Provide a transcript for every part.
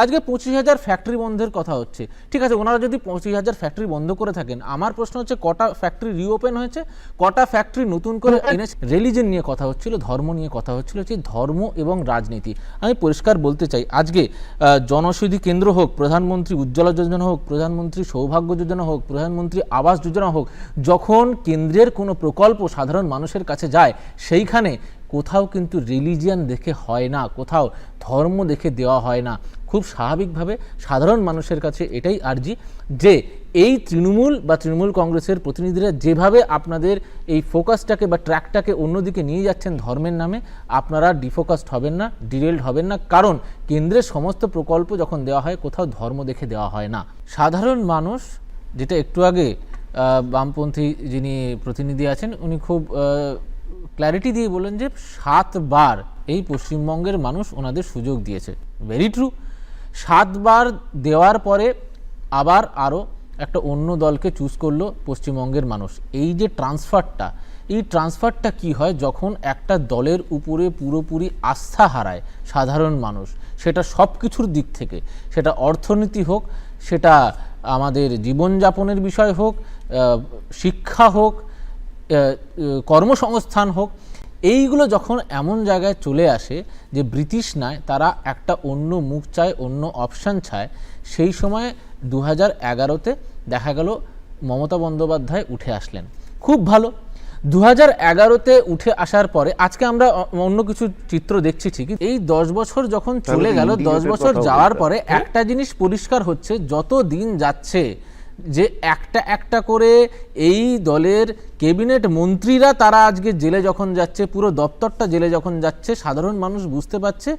আজকে পঁচিশ হাজার ফ্যাক্টরি বন্ধের কথা হচ্ছে। ঠিক আছে ওনারা যদি পঁচিশ হাজার ফ্যাক্টরি বন্ধ করে থাকেন আমার প্রশ্ন হচ্ছে কটা ফ্যাক্টরি রিওপেন হয়েছে? কটা ফ্যাক্টরি নতুন করে এনেছে রিলিজন নিয়ে কথা হচ্ছিল ধর্ম নিয়ে কথা হচ্ছিল যে ধর্ম এবং রাজনীতি। আমি পরিষ্কার বলতে চাই আজকে জনৌষধি কেন্দ্র হোক প্রধানমন্ত্রী উজ্জ্বলা যোজনা হোক প্রধানমন্ত্রী সৌভাগ্য যোজনা হোক প্রধানমন্ত্রী আবাস যোজনা হোক যখন কেন্দ্রের কোনো প্রকল্প সাধারণ মানুষের কাছে যায় সেইখানে কোথাও কিন্তু রিলিজিয়ান দেখে হয় না কোথাও ধর্ম দেখে দেওয়া হয় না। খুব স্বাভাবিকভাবে সাধারণ মানুষের কাছে এটাই আর্জি যে এই তৃণমূল বা তৃণমূল কংগ্রেসের প্রতিনিধিরা যেভাবে আপনাদের এই ফোকাসটাকে বা ট্র্যাকটাকে অন্যদিকে নিয়ে যাচ্ছেন ধর্মের নামে, আপনারা ডিফোকাসড হবেন না, ডিরেলড হবেন না। কারণ কেন্দ্রের সমস্ত প্রকল্প যখন দেওয়া হয়, কোথাও ধর্ম দেখে দেওয়া হয় না। সাধারণ মানুষ, যেটা একটু আগে বামপন্থী যিনি প্রতিনিধি আছেন, উনি খুব ক্ল্যারিটি দিয়ে বললেন যে সাতবার এই পশ্চিমবঙ্গের মানুষ ওনাদের সুযোগ দিয়েছে। ভেরি ট্রু সাতবার দেওয়ার পরে আবার আরও একটা অন্য দলকে চুজ করল পশ্চিমবঙ্গের মানুষ। এই যে ট্রান্সফারটা এই ট্রান্সফারটা কি হয়? যখন একটা দলের উপরে পুরোপুরি আস্থা হারায় সাধারণ মানুষ, সেটা সব কিছুর দিক থেকে, সেটা অর্থনীতি হোক, সেটা আমাদের জীবনযাপনের বিষয় হোক শিক্ষা হোক কর্মসংস্থান হোক এইগুলো যখন এমন জায়গায় চলে আসে যে ব্রিটিশ নয় তারা একটা অন্য মুখ চায় অন্য অপশান চায় সেই সময় দু হাজার এগারোতে দেখা গেল মমতা বন্দ্যোপাধ্যায় উঠে আসলেন। খুব ভালো। দু হাজার এগারোতে উঠে আসার পরে আজকে আমরা অন্য কিছু চিত্র দেখছি ঠিকই এই দশ বছর যখন চলে গেল দশ বছর যাওয়ার পরে একটা জিনিস পরিষ্কার হচ্ছে যত দিন যাচ্ছে যে একটা একটা করে এই দলের কেবিনেট মন্ত্রীরা তারা আজকে জেলে যখন যাচ্ছে, পুরো দপ্তরটা জেলে যখন যাচ্ছে, সাধারণ মানুষ বুঝতে পারছে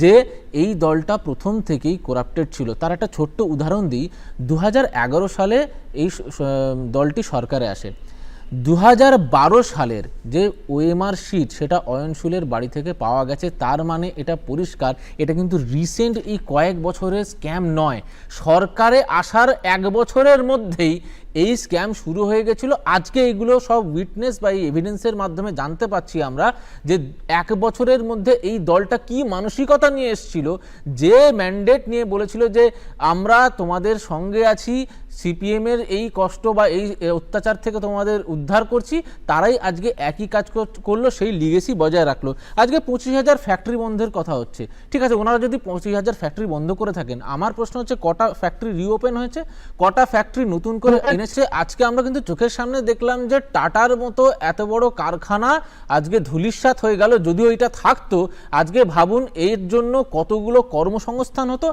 যে এই দলটা প্রথম থেকেই করাপ্টেড ছিল। তার একটা ছোট্ট উদাহরণ দিই দু হাজার এগারো সালে এই দলটি সরকারে আসে। দু হাজার বারো সালের যে ওএমআর শিট, সেটা অয়নশুলের বাড়ি থেকে পাওয়া গেছে। তার মানে এটা পরিষ্কার, এটা কিন্তু রিসেন্ট এই কয়েক বছরের স্ক্যাম নয়। সরকারে আসার এক বছরের মধ্যেই এই স্ক্যাম শুরু হয়ে গেছিল। আজকে এগুলো সব উইটনেস বা এই এভিডেন্সের মাধ্যমে জানতে পাচ্ছি আমরা যে এক বছরের মধ্যে এই দলটা কি মানসিকতা নিয়ে এসেছিল, যে ম্যান্ডেট নিয়ে বলেছিল যে আমরা তোমাদের সঙ্গে আছি সিপিএমের এই কষ্ট বা এই অত্যাচার থেকে তোমাদের উদ্ধার করছি, তারাই আজকে একই কাজ কর- করল, সেই লিগেসি বজায় রাখল। আজকে পঁচিশ হাজার ফ্যাক্টরি বন্ধের কথা হচ্ছে। ঠিক আছে, ওনারা যদি পঁচিশ হাজার ফ্যাক্টরি বন্ধ করে থাকেন, আমার প্রশ্ন হচ্ছে কটা ফ্যাক্টরি রিওপেন হয়েছে, কটা ফ্যাক্টরি নতুন করে এনেছে আজকে আমরা কিন্তু চোখের সামনে দেখলাম যে টাটার মতো এত বড় কারখানা আজকে ধুলিস্বাত হয়ে গেল, যদিও এটা থাকতো। আজকে ভাবুন, এর জন্য কতগুলো কর্মসংস্থান হতো।